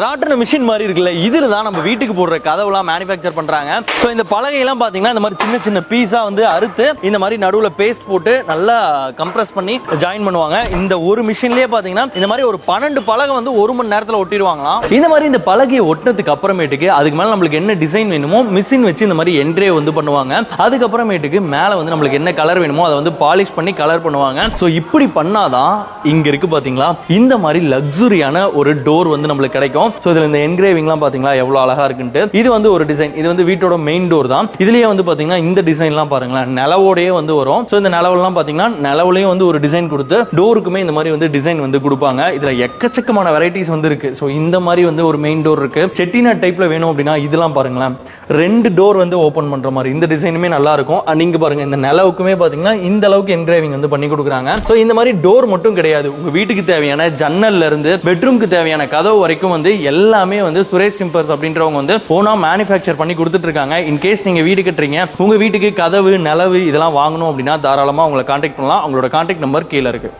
ராட்டின machine மாதிரி இருக்குல்ல இதில் தான் நம்ம வீட்டுக்கு போடுற கதவுலாம் மேனுஃபேக்சர் பண்ணுறாங்க ஸோ இந்த பலகையெல்லாம் பார்த்தீங்கன்னா இந்த மாதிரி சின்ன சின்ன பீஸாக வந்து அறுத்து இந்த மாதிரி நடுவில் பேஸ்ட் போட்டு நல்லா கம்ப்ரஸ் பண்ணி ஜாயின் பண்ணுவாங்க. இந்த ஒரு மிஷின்லேயே பார்த்தீங்கன்னா இந்த மாதிரி ஒரு பன்னெண்டு பலகை வந்து ஒரு மணி நேரத்தில் ஒட்டிடுவாங்களாம். இந்த மாதிரி இந்த பலகையை ஒட்டினதுக்கு அப்புறமேட்டுக்கு அதுக்கு மேலே நம்மளுக்கு என்ன டிசைன் வேணுமோ மிஷின் வச்சு இந்த மாதிரி என்ட்ரே வந்து பண்ணுவாங்க. அதுக்கப்புறமேட்டுக்கு மேலே வந்து நம்மளுக்கு என்ன கலர் வேணுமோ அதை வந்து பாலிஷ் பண்ணி கலர் பண்ணுவாங்க. ஸோ இப்படி பண்ணாதான் இங்கே இருக்கு பார்த்தீங்களா இந்த மாதிரி லக்ஸுரியான ஒரு டோர் வந்து நம்மளுக்கு கிடைக்கும். ஸோ இதில் இந்த என்கிரேவிங்லாம் பார்த்தீங்களா எவ்வளோ அழகாக இருக்குன்ட்டு. இது வந்து ஒரு டிசைன் இது வந்து வீட்டோட மெயின் டோர் தான். இதுலேயே வந்து பார்த்தீங்கன்னா இந்த டிசைன்லாம் பாருங்களேன் நிலவோடையே வந்து வரும். ஸோ இந்த நிலவெல்லாம் பார்த்தீங்கன்னா நிலவுலையும் வந்து ஒரு டிசைன் கொடுத்து டோருக்குமே இந்த மாதிரி வந்து டிசைன் வந்து கொடுப்பாங்க. இதில் எக்கச்சக்கமான வெரைட்டிஸ் வந்து இருக்கு. ஸோ இந்த மாதிரி வந்து ஒரு மெயின் டோர் இருக்கு. செட்டிநாட் டைப்ல வேணும் அப்படின்னா இதெல்லாம் பாருங்களேன். ரெண்டு டோர் வந்து ஓபன் பண்ற மாதிரி. இந்த டிசைனுமே நல்லா இருக்கும். நீங்க பாருங்க இந்த நிலவுக்குமே பாத்தீங்கன்னா இந்த அளவுக்கு என்கிரேவிங் வந்து பண்ணி கொடுக்குறாங்க. ஸோ இந்த மாதிரி டோர் மட்டும் கிடையாது. உங்க வீட்டுக்கு தேவையான ஜன்னல்ல இருந்து பெட்ரூம்க்கு தேவையான கதவு வரைக்கும் வந்து எல்லாமே வந்து சுரேஷ் டிம்பர்ஸ் அப்படின்றவங்க வந்து ஓனா மேனுஃபேக்சர் பண்ணி கொடுத்துட்டு இருக்காங்க இன்கேஸ் நீங்க வீடு கட்டுறீங்க உங்க வீட்டுக்கு கதவு நிலவு இதெல்லாம் வாங்கணும் அப்படின்னா தாராளமா உங்களை கான்டாக்ட் பண்ணலாம். அவங்களோட கான்டாக்ட் நம்பர் கீழே இருக்கு.